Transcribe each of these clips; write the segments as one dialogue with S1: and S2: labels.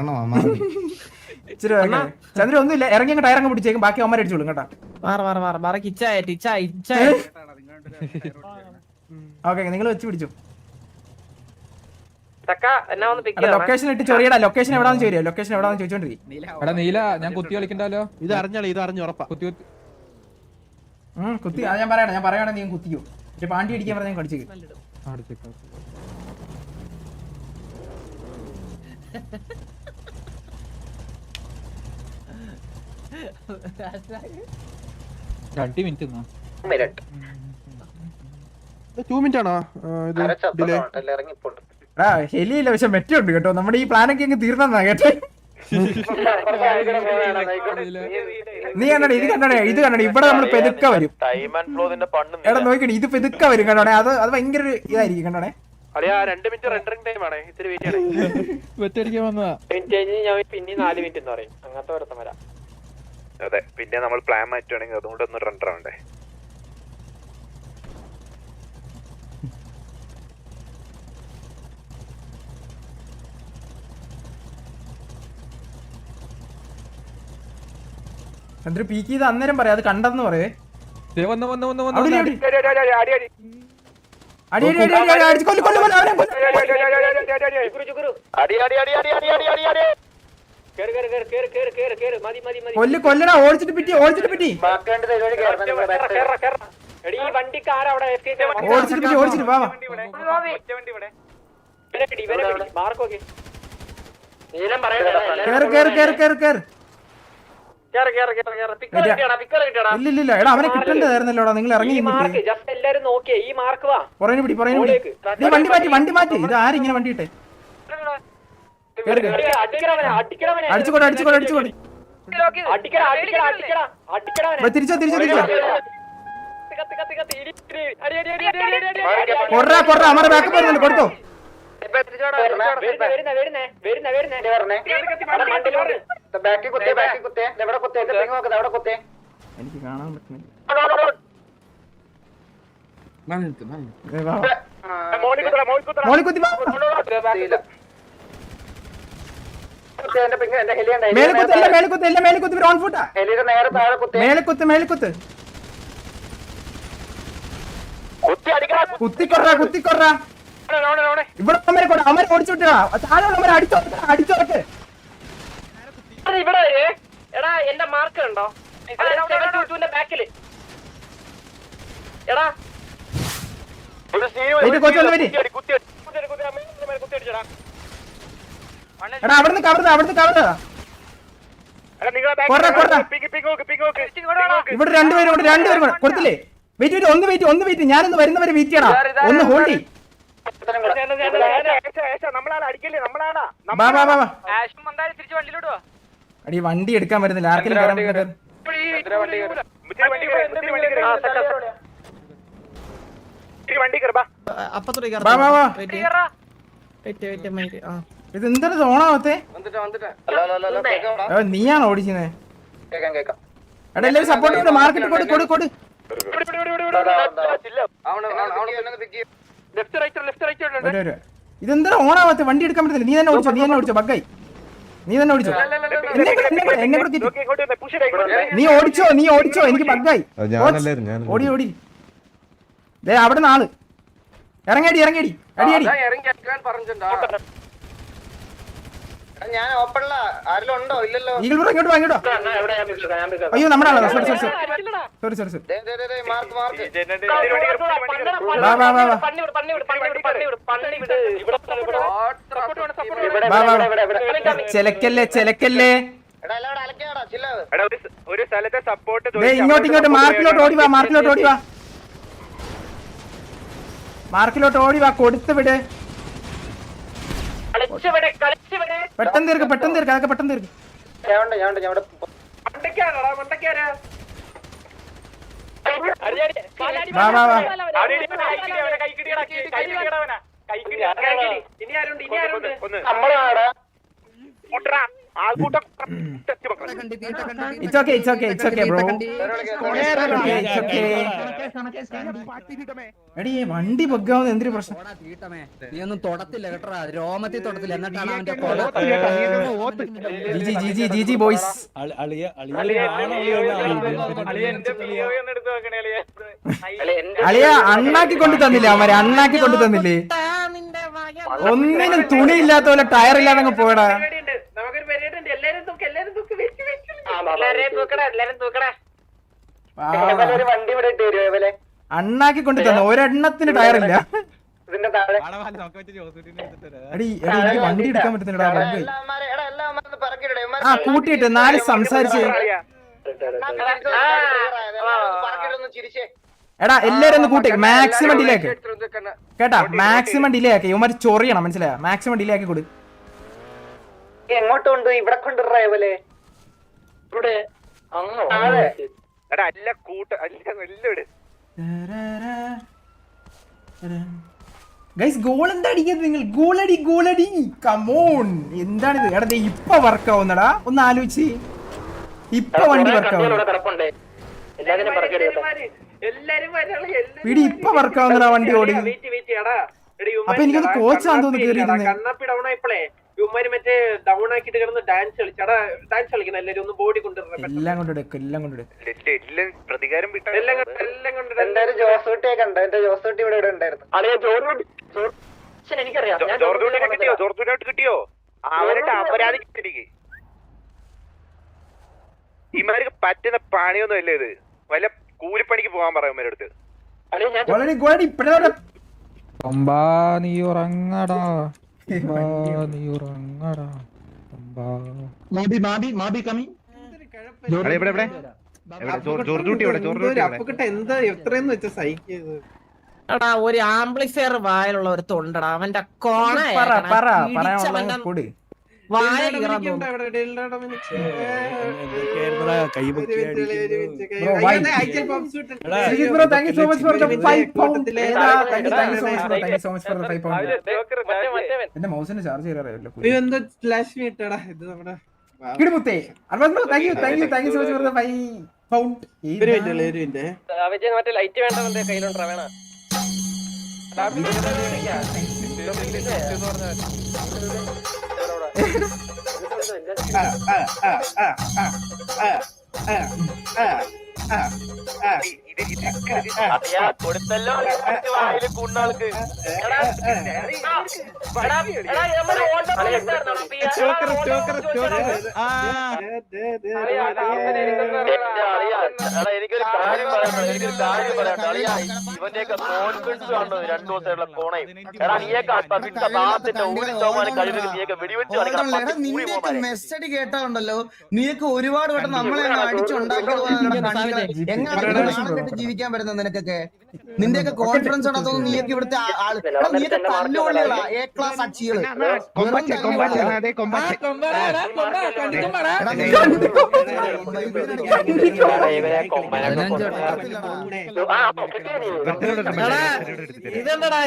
S1: ഇച്ചിരി ചന്ദ്ര ഒന്നുമില്ല ഇറങ്ങി ടയർ അങ്ങ് ടയറങ്ങ് പിടിച്ചേക്കും ബാക്കി അവന്മാരെ അടിച്ചോളും കേട്ടാ ഓക്കെ നിങ്ങൾ വെച്ച് പിടിച്ചു ലൊക്കേഷൻ ഇട്ട് ചൊറിയടാ ലൊക്കേഷൻ എവിടാന്ന് ചോദിക്കുക ലൊക്കേഷൻ എവിടാന്ന് ചോദിച്ചോണ്ടിരിക്കും
S2: നീല ഞാൻ കുത്തി കളിക്കണ്ടല്ലോ
S3: ഇത് അറിഞ്ഞാലേ ഇത് അറിഞ്ഞു ഉറപ്പാ
S2: കുത്തി കുത്തി
S1: ഞാൻ പറയണ ഞാൻ പറയണ നീ കുത്തിയോ പക്ഷെ പാണ്ടി അടിക്കാൻ പറഞ്ഞ ഞാൻ
S2: കടിച്ചേക്കും രണ്ട് മിനിറ്റ്
S1: ശരിയില്ല പക്ഷെ മെറ്റുണ്ട് കേട്ടോ നമ്മുടെ ഈ പ്ലാനൊക്കെ അങ്ങ് തീർന്നാ കേട്ടോ നീ കണ്ടേ ഇത് കണ്ടേ ഇത് കണ്ടേ ഇവിടെ നമ്മൾ പെതുക്ക വരും എടാ നോക്കണേ ഇത് പെതുക്ക വരും കണ്ടോണേ അത് അത് ഭയങ്കര ഇതായിരിക്കും കണ്ടോണേ
S2: ഒറ്റയടിക്കാൻ വന്നതാ
S4: ഞാൻ പിന്നെ നാല് മിനിറ്റ് എന്ന് പറയും അങ്ങനത്തെ വരത്തം വരാം
S5: അതെ പിന്നെ നമ്മൾ പ്ലാൻ മാറ്റുകയാണെങ്കിൽ അതുകൊണ്ട് ഒന്ന് റൺ ആവണ്ടേ
S1: അന്നേരം പറയാ അത് കണ്ടെന്ന് പറയേ
S2: വന്ന് വന്ന് വന്ന്
S1: അടി അടി അടി അടി അടി അടി
S5: അടി അടി അടി അടി അടി അടി അടി അടി
S4: അടി
S1: കൊല്ല് കൊല്ലടാ ഓടിച്ചിട്ട് പിറ്റി ഓടിച്ചിട്ട് പിറ്റി ഓടിച്ചിട്ട് പിറ്റി ഓടിച്ചിട്ട് വാ ഇല്ലില്ല എടാ അവനെ കിട്ടേണ്ടതായിരുന്നല്ലോടാ നിങ്ങൾ ഇറങ്ങി പുറകെ പിടി പുറകെ പിടി വണ്ടി മാറ്റി വണ്ടി മാറ്റി ഇത് ആരിങ്ങനെ വണ്ടി ഇട്ടേ
S4: അടിച്ചുകൊണ്ട് അടിച്ചുകൊണ്ട് അടിച്ചുകൊണ്ട്
S1: തിരിച്ചോ തിരിച്ചോ തിരിച്ചോ കൊറ കൊറ അമർ ബാക്കപ്പ് വരുന്നുണ്ട് കൊടുത്തോ എനിക്ക് കാണാൻ പറ്റുന്നില്ല മോളിക്കുത്തി മേലക്കുത്ത് ഇല്ല മേലക്കുത്ത് ഇല്ല മേലക്കുത്ത് ഇവർ ഓൺ ഫുട്ടാ മേലക്കുത്ത് മേലക്കുത്ത് കുത്തിക്കൊറ കുത്തിക്കൊറ ഇവിടെ അമ്മരെ കൊട അമ്മരെ ഓടിച്ചു വിട്ടാ താഴെ അമ്മരെ അടിച്ചോട്ടെ അടിച്ചോട്ടെ
S4: ഇവിടെ എടാ എന്റെ മാർക്ക് ഉണ്ടോ ബാക്കില് എടാ
S1: കൊച്ചു വരി കുത്തി കുത്തി കുത്തി കുത്തി കുത്തി കുത്തി കുത്തി എടാ അവിടുന്ന് കവർന്ന് അവിടുന്ന് കവർന്ന് ഇവിടെ രണ്ടുപേരും ഇവിടെ രണ്ടുപേരും കൊടുത്തില്ലേ വെയിറ്റ് വെയിറ്റ് ഒന്ന് വെയിറ്റ് ഒന്ന് വെയിറ്റ് ഞാനൊന്ന് വരുന്നവരെ വെയിറ്റ് ചെയ്യണം ഒന്ന് ഹോൾഡി അടി വണ്ടി എടുക്കാൻ വരുന്നില്ല ആർക്കും കയറാൻ
S4: പറ്റില്ല അപ്പൊ തുടങ്ങി
S1: ഇത് എന്തൊരു ഓണാവത്തെ നീയാണ് ഓടിക്കുന്നേ എടാ എല്ലാവരും സപ്പോർട്ട് മാർക്കറ്റ് കൊടു കൊടു കൊടു ഇതെന്താ ഓണാവാത്ത വണ്ടി എടുക്കാൻ പറ്റത്തില്ല നീ തന്നെ ഓടിച്ചോ നീ തന്നെ ഓടിച്ചോ ബഗ്ഗായി നീ തന്നെ ഓടിച്ചോ എന്നെ നീ ഓടിച്ചോ നീ ഓടിച്ചോ എനിക്ക് ബഗ്ഗായി ഓടി ഓടി ദേ അവിടെ നാള് ഇറങ്ങേടി ഇറങ്ങേടി അടിയടി
S6: ഞാൻ ഓപ്പണില ഉണ്ടോ ഇല്ലല്ലോ
S1: അയ്യോ നമ്മുടെ
S4: sorry sorry sorry
S1: sorry mark mark ചെലക്കല്ലേ ചെലക്കല്ലേ
S5: ഒരു സ്ഥലത്തെ സപ്പോർട്ട്
S1: ഇങ്ങോട്ട് ഇങ്ങോട്ട് മാർക്കിലോട്ട് ഓടി വാ മാർക്കിലോട്ട് ഓടി വാ മാർക്കിലോട്ട് ഓടി വാ വിട്
S4: കളിച്ചു
S1: പെട്ടെന്ന് തീർക്ക് പെട്ടെന്ന് തീർക്ക് അതൊക്കെ പെട്ടെന്ന് തീർക്ക്
S6: നമ്മളാടാ
S5: ആൾക്കൂട്ടം it's okay
S1: it's okay it's okay bro it's okay എടി വണ്ടി ബഗ്ഗാവുന്ന എന്തൊരു പ്രശ്നം
S7: നീ ഒന്നും തൊടത്തില്ല കേട്ടോ രോമത്തിൽ തൊടത്തില്ല എന്നിട്ടാണ് അവന്റെ
S1: ജിജി ജിജി ജിജി ബോയ്സ് അളിയ അണ്ണാക്കി കൊണ്ടു തന്നില്ല അവരെ അണ്ണാക്കി കൊണ്ടു തന്നില്ലേ ഒന്നിനും തുണി ഇല്ലാത്ത പോലെ ടയർ ഇല്ലാതെ പോയടാ അണ്ണാക്കി കൊണ്ടു തന്നെ ഒരെണ്ണത്തിന് ടയറില്ല വണ്ടി എടുക്കാൻ പറ്റുന്നില്ലടാ ആ കൂട്ടിയിട്ട് നാല് സംസാരിച്ച് എടാ എല്ലാരും ഒന്ന് കൂട്ടി മാക്സിമം ഡിലേ ആക്കി കേട്ടാ മാക്സിമം ഡിലേ ആക്കി ഇവന്മാര് ചൊറിയണം മനസ്സിലായ മാക്സിമം ഡിലേ ആക്കി കൊടു
S6: ഇവിടെ കൊണ്ടുവരേ
S1: നിങ്ങൾ ഗോളടി ഗോളടി കമോൺ എന്താണിത് എടാ ഇപ്പൊ വർക്ക് ആവുന്നടാ ഒന്ന് ആലോചിച്ച് ഇപ്പൊ വണ്ടി വർക്ക് ആവുന്നു ഇപ്പൊ വർക്ക് ആവുന്നടാ വണ്ടി ഓടി അപ്പൊ എനിക്കത് കോച്ചാന്ന് തോന്നുന്നു കേറിയിരുന്നേ
S4: ഇവന്മാര് മറ്റേ ഡൗൺ ആക്കിട്ട് കിടന്ന് ഡാൻസ് കളിച്ചടാ ഡാൻസ് കളിക്കണം എല്ലാരും ഒന്ന് ബോഡി കൊണ്ടുവരണം
S1: എല്ലാം കൊണ്ടെടുക്കും എല്ലാം കൊണ്ടെടുക്കും
S5: പ്രതികാരം വിട്ട
S4: എല്ലാം എല്ലാം കൊണ്ടിടും
S6: എല്ലാരും ജോസൂട്ടിയെ കണ്ടോ എന്റെ ജോസൂട്ടി ഇവിടെ ഇവിടെ ഉണ്ടായിരുന്നു
S4: അളിയ ജോർജ് എനിക്കറിയാം
S5: ജോർജ് കിട്ടിയോ ജോർജ് കിട്ടിയോ അവരുടെ അപരാധി കിട്ടിക്ക് ഇമാർക്ക് പറ്റുന്ന പണിയൊന്നും ഇല്ല ഇത് വല്ല കൂലിപ്പണിക്ക് പോകാൻ പറയും ഇവരുടെ അടുത്ത്
S4: അളിയ ഞാൻ
S1: ഇപ്പഴേ
S2: നീ ഉറങ്ങടാ
S7: എടാ ഒരു ആംപ്ലിഫയർ വായിലുള്ള ഒരു തൊണ്ടടാ അവന്റെ കോണ
S1: പറ പറയാനുള്ള കൂടി
S7: വായ കീറാൻ
S1: എന്റെ മൗസിന് ചാർജ് ചെയ്യാറില്ല കിടുമുത്തേ അർവാസ് bro thank you thank you thank you so much for the 5 pound
S3: ഒരു മിനിറ്റ് ഒരു മിനിറ്റ്
S4: അവജൻ ലൈറ്റ് വേണ്ട മറ്റേ കയ്യിലുണ്ടോ വേണ
S5: ഡാബി 哎
S4: 哎哎哎哎哎哎！കൊടുത്തല്ലോ എനിക്കൊരു കാര്യം പറയണം എനിക്കൊരു കാര്യം പറയണം അളിയാ ഇവന്റെയൊക്കെ കോൺഫിഡൻസ് കാണുന്നത് രണ്ടു ദിവസമായിട്ടുള്ള കോണയും എടാ നീയൊക്കെ താത്തിന്റെ ഒരു ശതമാനം കഴിവ് നീയൊക്കെ വെടിവെച്ച് കാണിക്കണം
S8: മെസ്സടി കേട്ടാ നീയൊക്കെ ഒരുപാട് വട്ടം നമ്മളെ അടിച്ചുണ്ടാക്കിയത് എങ്ങനെ ജീവിക്കാൻ പറ്റുന്നത് നിനക്കൊക്കെ നിന്റെയൊക്കെ കോൺഫിഡൻസ് നീ നീയൊക്കെ ഇവിടുത്തെ ആള് എ ക്ലാസ്
S7: ഇതെന്താടാ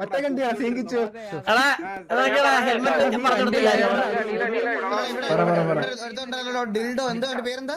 S7: മറ്റേ കണ്ടിയാ ഹെൽമെറ്റ് പറഞ്ഞു
S8: ഡിൽഡോ എന്താ പേരെന്താ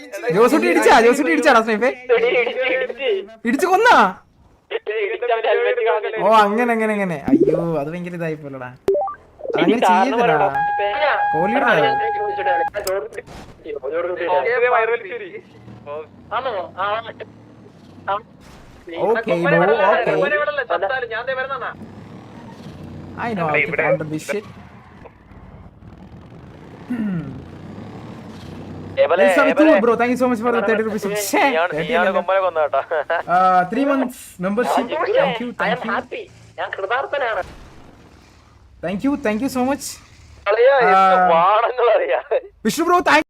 S1: ജോസുട്ടി ഇടിച്ചാ ജോസുട്ടി ഇടിച്ചാടാ സ്നേഫെ ഇടിച്ചു കൊന്നാ ഓ അങ്ങനെ അങ്ങനെ അങ്ങനെ അയ്യോ അത് ഭയങ്കര ഇതായി പോലടാ അങ്ങനെ ചെയ്യുന്നില്ലടാ കോഹ്ലിയുടെ okay okay I know how to counter this shit. Hmm.
S4: Cool,
S1: bro. Thank you so much for the 30 rupees.
S4: Share.
S1: Uh, 3 months membership. Thank you.
S6: I am happy.
S1: Thank you so much. Vishnu uh, bro, thank